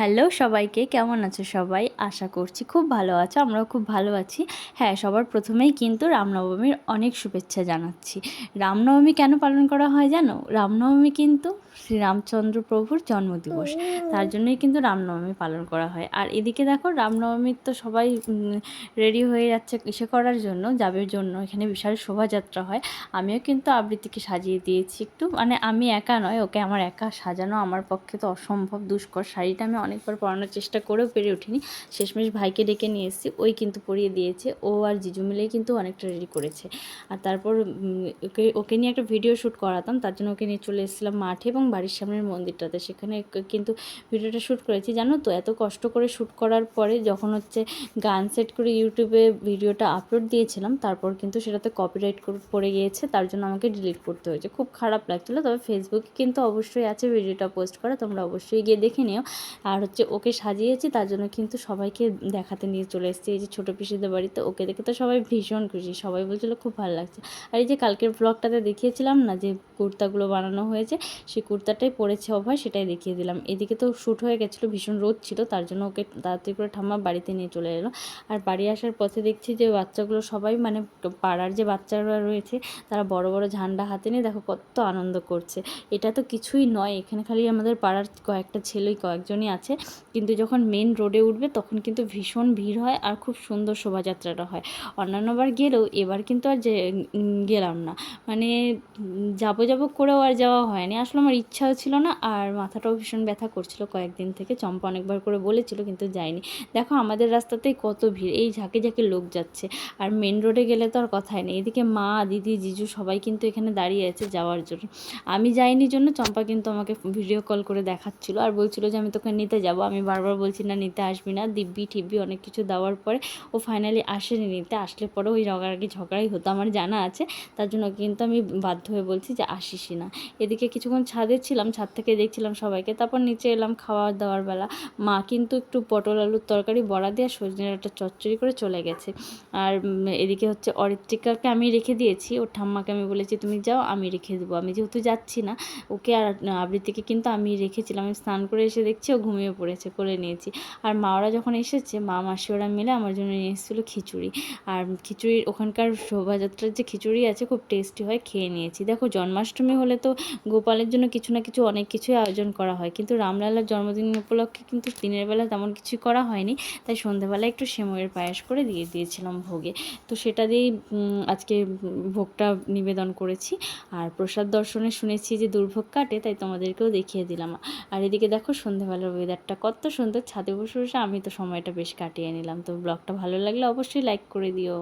Hello সবাইকে, কেমন আছো সবাই? আশা করছি খুব ভালো আছো, আমরাও খুব ভালো আছি। হ্যাঁ সবার প্রথমেই কিন্তু রামনবমীর অনেক শুভেচ্ছা জানাচ্ছি। রামনবমী কেন পালন করা হয় জানো? রামনবমী কিন্তু শ্রীরামচন্দ্র প্রভুর জন্মদিবস। তার জন্যই কিন্তু রামনবমী পালন করা হয়। আর এদিকে দেখো, রামনবমীর তো সবাই রেডি হয়ে যাচ্ছে ইসে করার জন্য যাবের জন্য এখানে বিশাল শোভাযাত্রা হয়। আমিও কিন্তু আবৃত্তিকে সাজিয়ে দিয়েছি একটু। মানে আমি একা নয়, ওকে আমার একা সাজানো, আমার পক্ষে তো অসম্ভব দুষ্কর শাড়িটা আমি অনেকবার পড়ানোর চেষ্টা করেও পেরে উঠিনি। শেষমেশ ভাইকে ডেকে নিয়ে এসেছি, ওই কিন্তু পড়িয়ে দিয়েছে, ও আর জিজু মিলেই কিন্তু অনেকটা রেডি করেছে। আর তারপর ওকে ওকে নিয়ে একটা ভিডিও শ্যুট করাতাম, তার জন্য ওকে নিয়ে চলে এসেছিলাম মাঠে এবং বাড়ির সামনের মন্দিরটাতে। সেখানে কিন্তু ভিডিওটা শ্যুট করেছি। জানো তো, এত কষ্ট করে শ্যুট করার পরে যখন হচ্ছে গান সেট করে ইউটিউবে ভিডিওটা আপলোড দিয়েছিলাম, তারপর কিন্তু সেটাতে কপিরাইট পড়ে গিয়েছে, তার জন্য আমাকে ডিলিট করতে হয়েছে। খুব খারাপ লাগছিল, তবে ফেসবুকে কিন্তু অবশ্যই আছে ভিডিওটা পোস্ট করা, তোমরা অবশ্যই গিয়ে দেখে নিও। আর হচ্ছে ওকে সাজিয়েছি, তার জন্য কিন্তু সবাইকে দেখাতে নিয়ে চলে এসেছি। এই যে ছোটো পিসিদের বাড়িতে ওকে দেখে তো সবাই ভীষণ খুশি, সবাই বলছিলো খুব ভালো লাগছে। আর এই যে কালকের ব্লগটাতে দেখিয়েছিলাম না যে কুর্তাগুলো বানানো হয়েছে, সেই কুর্তাটাই পরেছে অভয়, সেটাই দেখিয়ে দিলাম। এদিকে তো শ্যুট হয়ে গেছিল, ভীষণ রোদ ছিল, তার জন্য ওকে তাড়াতাড়ি করে ঠাম্মা বাড়িতে নিয়ে চলে এলো। আর বাড়ি আসার পথে দেখছি যে বাচ্চাগুলো সবাই মানে পাড়ার যে বাচ্চারা রয়েছে, তারা বড় বড় ঝান্ডা হাতে নিয়ে দেখো কত আনন্দ করছে। এটা তো কিছুই নয়, এখানে খালি আমাদের পাড়ার কয়েকটা ছেলেই কয়েকজনই আছে। কিন্তু যখন মেন রোডে উঠবে তখন কিন্তু ভীষণ ভিড় হয় আর খুব সুন্দর শোভাযাত্রাটা হয়। অন্যান্যবার গেলেও এবার কিন্তু আর যে গেলাম না। মানে যাব যাব করেও আর যাওয়া হয়নি। আসলে আমার ইচ্ছাও ছিল না আর মাথাটাও ভীষণ ব্যথা করছিল কয়েকদিন থেকে। চম্পা অনেকবার করে বলেছিল কিন্তু যায়নি। দেখো আমাদের রাস্তাতেই কত ভিড়। এই ঝাঁকে ঝাঁকে লোক যাচ্ছে। আর মেন রোডে গেলে তো আর কথাই নেই। এদিকে মা, দিদি, জিজু সবাই কিন্তু এখানে দাঁড়িয়ে আছে যাওয়ার জন্য। আমি যাইনি জন্য চম্পা কিন্তু আমাকে ভিডিও কল করে দেখাচ্ছিল আর বলছিল যে আমি তোকে নিতে যাব। আমি বারবার বলছি, না, নিতে আসবি না। দিব্যি, ঠিব্বি অনেক কিছু দেওয়ার পরে ও ফাইনালি আসেনি নিতে। আসলে পরে ওই রগারাগি ঝগড়াই হতো, আমার জানা আছে। তার জন্য কিন্তু আমি বাধ্য হয়ে বলছি যে, আসিসই না। এদিকে কিছুক্ষণ ছাদে ছিলাম, ছাদ থেকে দেখছিলাম সবাইকে। তারপর নিচে এলাম খাওয়া দাওয়ার বেলা। মা কিন্তু একটু পটল আলুর তরকারি, বড়া দিয়ে সজনের একটা চচ্চড়ি করে চলে গেছে। আর এদিকে হচ্ছে অরিত্রিকাকে আমি রেখে দিয়েছি। ওর ঠাম্মাকে আমি বলেছি, তুমি যাও, আমি রেখে দেবো। আমি যেহেতু যাচ্ছি না, ওকে আর, আবৃত্তিকে কিন্তু আমি রেখেছিলাম। আমি স্নান করে এসে দেখছি ও ঘুমিয়ে পড়েছে করে নিয়েছি। আর মা ওরা যখন এসেছে, মা মাসি ওরা মিলে আমার জন্য নিয়ে এসেছিল খিচুড়ি। আর খিচুড়ির ওখানকার শোভাযাত্রার যে খিচুড়ি আছে, খুব টেস্টি হয়, খেয়ে নিয়েছি। দেখো, জন্মাষ্টমী হলে তো গোপালের জন্য কিছু না কিছু অনেক কিছুই আয়োজন করা হয়। কিন্তু রামলালার জন্মদিন উপলক্ষে কিন্তু দিনের বেলা তেমন কিছুই করা হয়নি। তাই সন্ধেবেলা একটু সেময়ের পায়েস করে দিয়ে দিয়েছিলাম ভোগে। তো সেটা দিয়েই আজকে ভোগটা নিবেদন করেছি। আর প্রসাদ দর্শনে শুনেছি যে দুর্ভোগ কাটে, তাই তোমাদেরকেও দেখিয়ে দিলাম। আর এদিকে দেখো সন্ধেবেলার ওয়েদারটা কত সুন্দর, ছাদে বসে বসে আমি তো সময়টা বেশ কাটিয়ে নিলাম। তো ব্লগটা ভালো লাগলে অবশ্যই লাইক করে দিও।